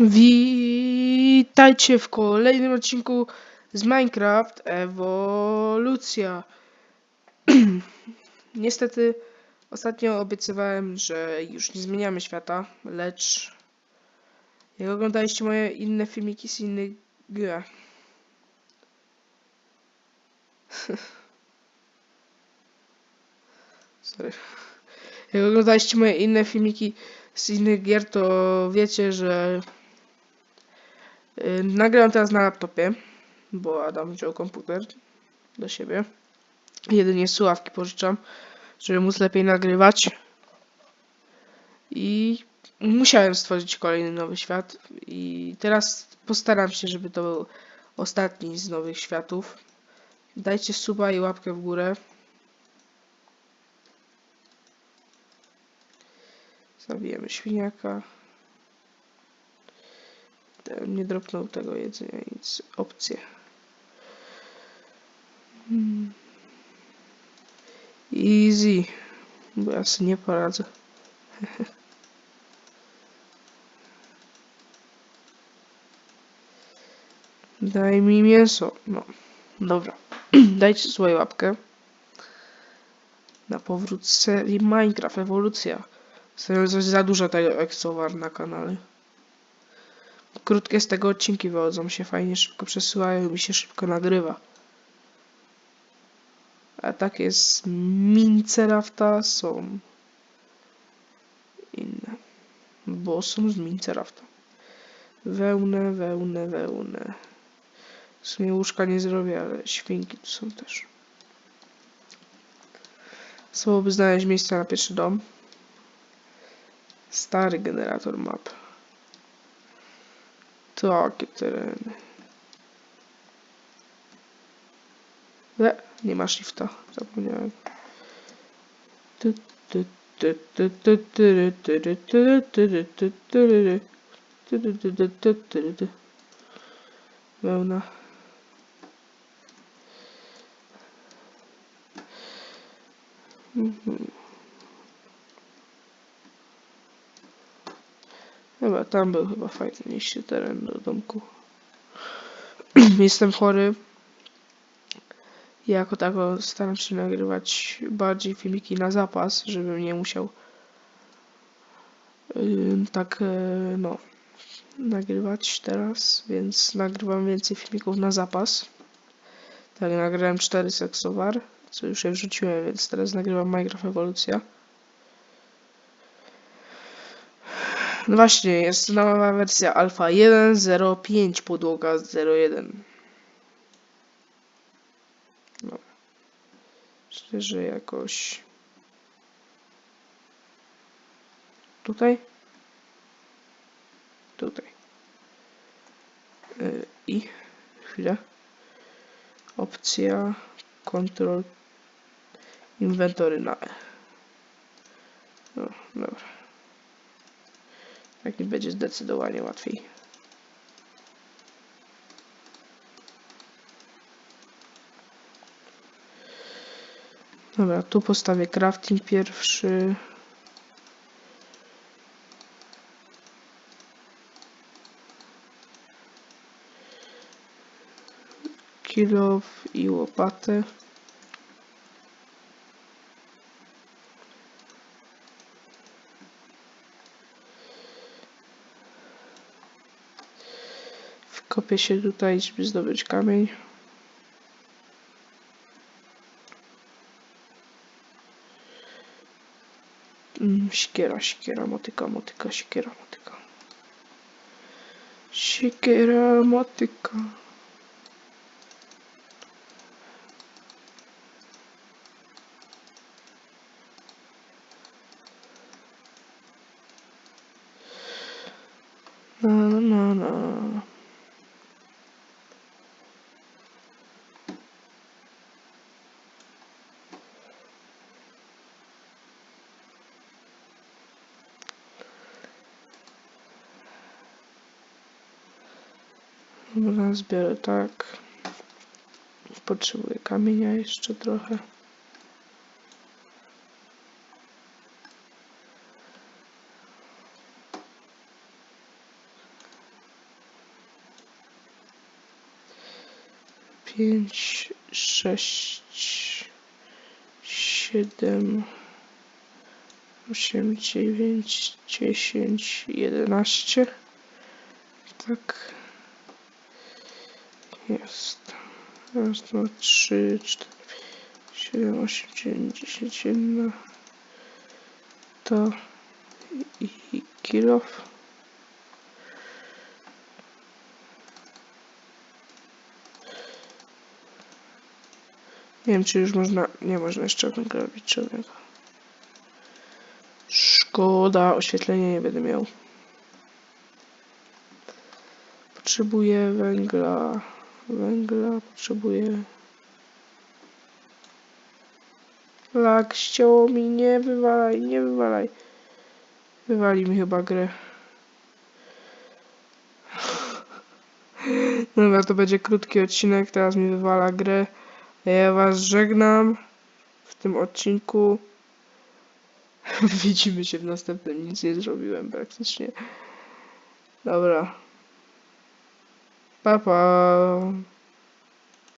Witajcie w kolejnym odcinku z Minecraft Ewolucja. Niestety ostatnio obiecywałem, że już nie zmieniamy świata, lecz jak oglądaliście moje inne filmiki z innych gier. Sorry. Jak oglądaliście moje inne filmiki z innych gier, to wiecie, że yy, teraz na laptopie, bo Adam wziął komputer do siebie. Jedynie słuchawki pożyczam, żeby móc lepiej nagrywać. I musiałem stworzyć kolejny nowy świat. I teraz postaram się, żeby to był ostatni z nowych światów. Dajcie suba i łapkę w górę. Zabijemy świniaka. Nie dropnął tego jedzenia, nic. Opcje. Easy. Bo ja sobie nie poradzę. Daj mi mięso. No. Dobra. Dajcie swoją łapkę. Na powrót serii Minecraft Ewolucja. Serio, coś za dużo tego Exowar na kanale. Krótkie z tego odcinki wychodzą się fajnie szybko przesyłają i się szybko nagrywa. A tak jest Mincerafta są inne. Bo są z Mincerafta. Wełnę, wełnę, wełnę. W sumie łóżka nie zrobię, ale świnki tu są też. Trzeba by znaleźć miejsce na pierwszy dom. Stary generator map. Flagterren. Le, nie ma shifta, zapomniałem. Wełna. Mm-hmm. Chyba tam był chyba fajniejszy teren do domku. Jestem chory. Jako tako staram się nagrywać bardziej filmiki na zapas, żebym nie musiał yy, tak yy, no nagrywać teraz, więc nagrywam więcej filmików na zapas. Tak, nagrałem 4 seksowar, co już je wrzuciłem, więc teraz nagrywam Minecraft Ewolucja. No właśnie, jest nowa wersja alfa 1.05 podłoga 0.1. No. Myślę, że jakoś tutaj. Tutaj. Yy, I chwilę. Opcja Control Inwentory na E. No, dobra. Tak mi będzie zdecydowanie łatwiej. Dobra, tu postawię crafting pierwszy. Kilof i łopatę. Kopię się tutaj, żeby zdobyć kamień. Mm, Siekiera, siekiera, motyka, motyka, siekiera, motyka. Siekiera, motyka. Dobra, zbiorę tak. Potrzebuję kamienia jeszcze trochę. Pięć, sześć, siedem, osiem, dziewięć, dziesięć, jedenaście. Tak. Jest. Raz, dwa, trzy, cztery, siedem, osiem, dziewięć, dziesięć, jedna. To i, kilof. Nie wiem, czy już można. Nie można jeszcze czarnego robić czarnego. Szkoda, oświetlenia nie będę miał. Potrzebuję węgla. Węgla potrzebuję. Lak ścięło mi, nie wywalaj, nie wywalaj. Wywali mi chyba grę. Dobra, to będzie krótki odcinek, teraz mi wywala grę. Ja was żegnam w tym odcinku. Widzimy się w następnym. Nic nie zrobiłem praktycznie. Dobra. Bye bye.